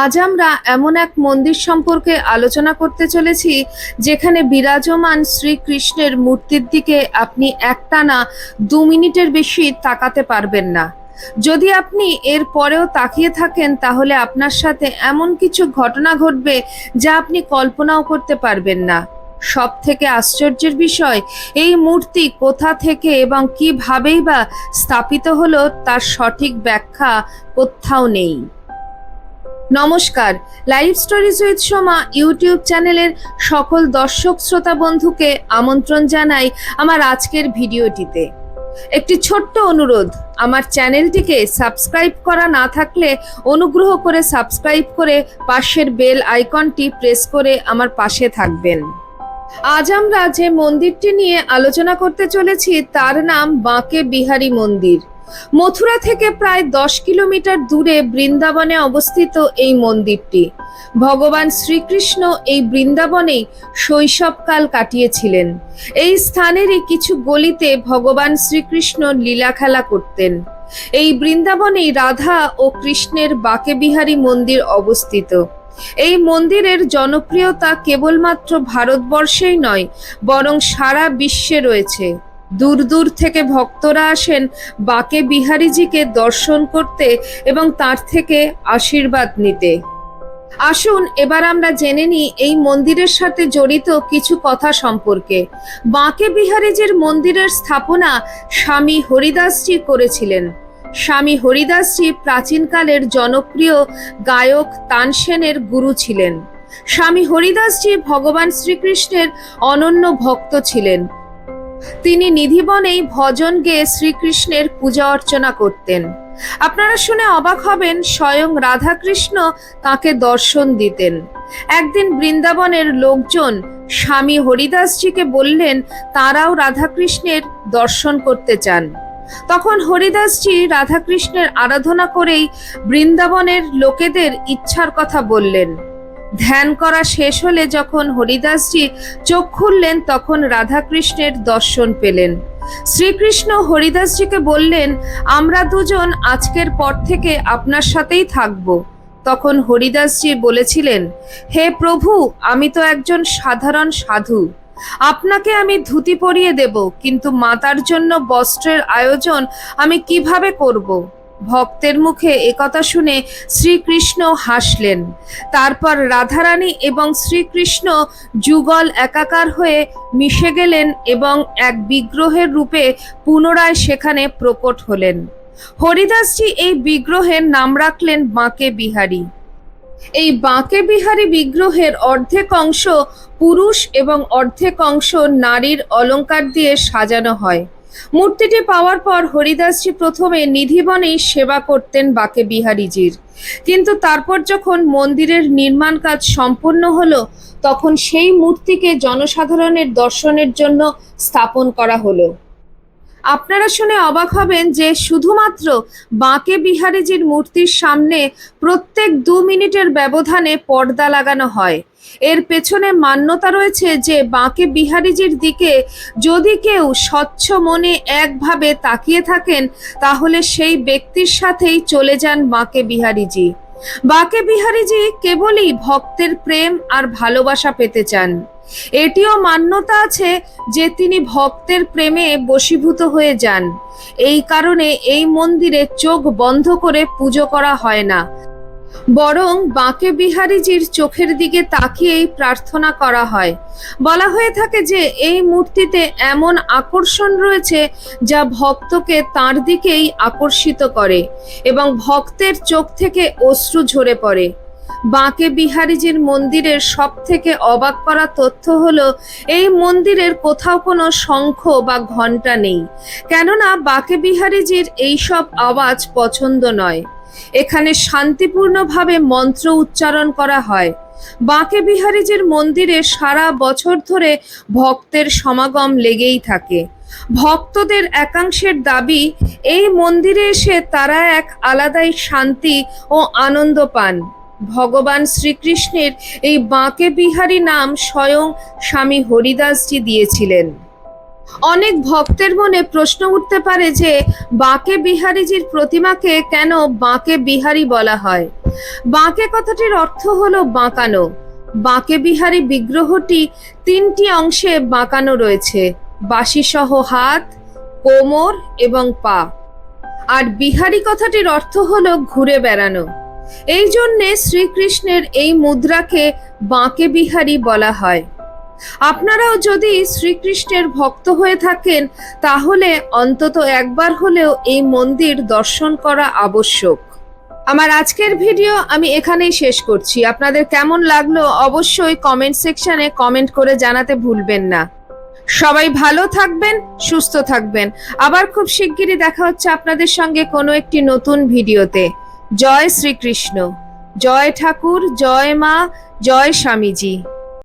আজ আমরা এমন এক মন্দির সম্পর্কে আলোচনা করতে চলেছি, যেখানে বিরাজমান শ্রীকৃষ্ণের মূর্তির দিকে আপনি একটানা দু মিনিটের বেশি তাকাতে পারবেন না। যদি আপনি এর পরেও তাকিয়ে থাকেন, তাহলে আপনার সাথে এমন কিছু ঘটনা ঘটবে যা আপনি কল্পনাও করতে পারবেন না। সব থেকে আশ্চর্যের বিষয়, এই মূর্তি কোথা থেকে এবং কিভাবেই বা স্থাপিত হলো, তার সঠিক ব্যাখ্যা কোথাও নেই। নমস্কার। Live stories with Soma YouTube চ্যানেলের সকল দর্শক শ্রোতা বন্ধুকে আমন্ত্রণ জানাই আমার আজকের ভিডিওটিতে। একটি ছোট্ট অনুরোধ, আমার চ্যানেলটিকে সাবস্ক্রাইব করা না থাকলে অনুগ্রহ করে সাবস্ক্রাইব করে পাশের বেল আইকনটি প্রেস করে আমার পাশে থাকবেন। আজ আমরা যে মন্দিরটি নিয়ে আলোচনা করতে চলেছি, তার নাম বাঁকে বিহারী মন্দির। মথুরা থেকে প্রায় দশ কিলোমিটার দূরে বৃন্দাবনে অবস্থিত এই মন্দিরটি। ভগবান শ্রীকৃষ্ণ এই বৃন্দাবনেই শৈশবকাল কাটিয়েছিলেন। এই স্থানেরই কিছু গলিতে ভগবান শ্রীকৃষ্ণ লীলা খেলা করতেন। এই বৃন্দাবনেই রাধা ও কৃষ্ণের বাকে বিহারী মন্দির অবস্থিত। এই মন্দিরের জনপ্রিয়তা কেবলমাত্র ভারতবর্ষেই নয়, বরং সারা বিশ্বে রয়েছে। দূর দূর থেকে ভক্তরা আসেন বাকে বিহারীজিকে দর্শন করতে এবং তার থেকে আশীর্বাদ নিতে। আসুন, এবার আমরা জেনে নিই এই মন্দিরের সাথে জড়িত কিছু কথা সম্পর্কে। বাঁকে বিহারীজির মন্দিরের স্থাপনা স্বামী হরিদাসজি করেছিলেন। স্বামী হরিদাসজি প্রাচীনকালের জনপ্রিয় গায়ক তানসেনের গুরু ছিলেন। স্বামী হরিদাসজি ভগবান শ্রীকৃষ্ণের অনন্য ভক্ত ছিলেন। তিনি নিধিবনেই ভজন গেয়ে শ্রীকৃষ্ণের পূজা অর্চনা করতেন। আপনারা শুনে অবাক হবেন, স্বয়ং রাধাকৃষ্ণ তাকে দর্শন দিতেন। একদিন বৃন্দাবনের লোকজন স্বামী হরিদাসজিকে বললেন, তারাও রাধাকৃষ্ণের দর্শন করতে চান। তখন হরিদাসজি রাধাকৃষ্ণের আরাধনা করেই বৃন্দাবনের লোকেদের ইচ্ছার কথা বললেন। ধ্যান করা শেষ হলে যখন হরিদাসজি চোখ খুললেন, তখন রাধাকৃষ্ণের দর্শন পেলেন। শ্রীকৃষ্ণ হরিদাসজিকে বললেন, আমরা দুজন আজকের পর থেকে আপনার সাথেই থাকব। তখন হরিদাসজি বলেছিলেন, হে প্রভু, আমি তো একজন সাধারণ সাধু। আপনাকে আমি ধুতি পরিয়ে দেব, কিন্তু মাতার জন্য বস্ত্রের আয়োজন আমি কীভাবে করব? ভক্তের মুখে একথা শুনে শ্রীকৃষ্ণ হাসলেন। তারপর রাধারানী এবং শ্রীকৃষ্ণ যুগল একাকার হয়ে মিশে গেলেন এবং এক বিগ্রহের রূপে পুনরায় সেখানে প্রকট হলেন। হরিদাসজি এই বিগ্রহের নাম রাখলেন বাঁকে বিহারী। এই বাঁকে বিহারী বিগ্রহের অর্ধেক অংশ পুরুষ এবং অর্ধেক অংশ নারীর অলঙ্কার দিয়ে সাজানো হয়। মূর্তিটি পাওয়ার পর হরিদাসজি প্রথমে নিধিবনেই সেবা করতেন বাকে বিহারীজির। কিন্তু তারপর যখন মন্দিরের নির্মাণ কাজ সম্পূর্ণ হলো, তখন সেই মূর্তিকে জনসাধারণের দর্শনের জন্য স্থাপন করা হলো। আপনারা শুনে অবাক হবেন যে শুধুমাত্র বাঁকে বিহারীজির মূর্তির সামনে প্রত্যেক দু মিনিটের ব্যবধানে পর্দা লাগানো হয়। এর পেছনে মান্যতা রয়েছে যে বাঁকে বিহারীজির দিকে যদি কেউ স্বচ্ছ মনে একভাবে তাকিয়ে থাকেন, তাহলে সেই ব্যক্তির সাথেই চলে যান বাঁকে বিহারীজি। বাঁকে বিহারীজি কেবলই ভক্তের প্রেম আর ভালোবাসা পেতে চান, এটিও মান্যতা আছে যে তিনি ভক্তের প্রেমে বশীভূত হয়ে যান। এই কারণে এই মন্দিরে চোখ বন্ধ করে পুজো করা হয় না। বরং বাঁকে বিহারীজির চোখের দিকে তাকিয়েই প্রার্থনা করা হয়। বলা হয়ে থাকে যে, এই মূর্তিতে এমন আকর্ষণ রয়েছে যা ভক্তকে তার দিকেই আকর্ষিত করে এবং ভক্তের চোখ থেকে অশ্রু ঝরে পড়ে। বাঁকে বিহারীজির মন্দিরের সব থেকে অবাক করা তথ্য হলো, এই মন্দিরের কোথাও কোনো শঙ্খ বা ঘণ্টা নেই। কেননা বাঁকে বিহারীজির এইসব আওয়াজ পছন্দ নয়। এখানে শান্তিপূর্ণভাবে মন্ত্র উচ্চারণ করা হয়। বাঁকে বিহারীজির মন্দিরে সারা বছর ধরে ভক্তের সমাগম লেগেই থাকে। ভক্তদের একাংশের দাবি, এই মন্দিরে এসে তারা এক আলাদাই শান্তি ও আনন্দ পান। ভগবান শ্রীকৃষ্ণের এই বাঁকে বিহারী নাম স্বয়ং স্বামী হরিদাসজি দিয়েছিলেন। অনেক ভক্তের মনে প্রশ্ন উঠতে পারে যে, বাঁকে বিহারীজির প্রতিমাকে কেন বাঁকে বিহারী বলা হয়? বাঁকে কথাটির অর্থ হলো বাঁকানো। বাঁকে বিহারী বিগ্রহটি তিনটি অংশে বাঁকানো রয়েছে, বাঁশিসহ হাত, কোমর এবং পা। আর বিহারী কথাটির অর্থ হলো ঘুরে বেড়ানো। এই জন্যে শ্রীকৃষ্ণের এই মুদ্রাকে বাঁকে বিহারী বলা হয়। আপনারাও যদি শ্রীকৃষ্ণের ভক্ত হয়ে থাকেন, তাহলে অন্তত একবার হলেও এই মন্দির দর্শন করা আবশ্যক। আমার আজকের ভিডিও আমি এখানেই শেষ করছি। আপনাদের কেমন লাগল অবশ্যই কমেন্ট সেকশনে কমেন্ট করে জানাতে ভুলবেন না। সবাই ভালো থাকবেন, সুস্থ থাকবেন। আবার খুব শিগগিরই দেখা হচ্ছে আপনাদের সঙ্গে কোনো একটি নতুন ভিডিওতে। জয় শ্রীকৃষ্ণ। জয় ঠাকুর, জয় মা, জয় স্বামীজি।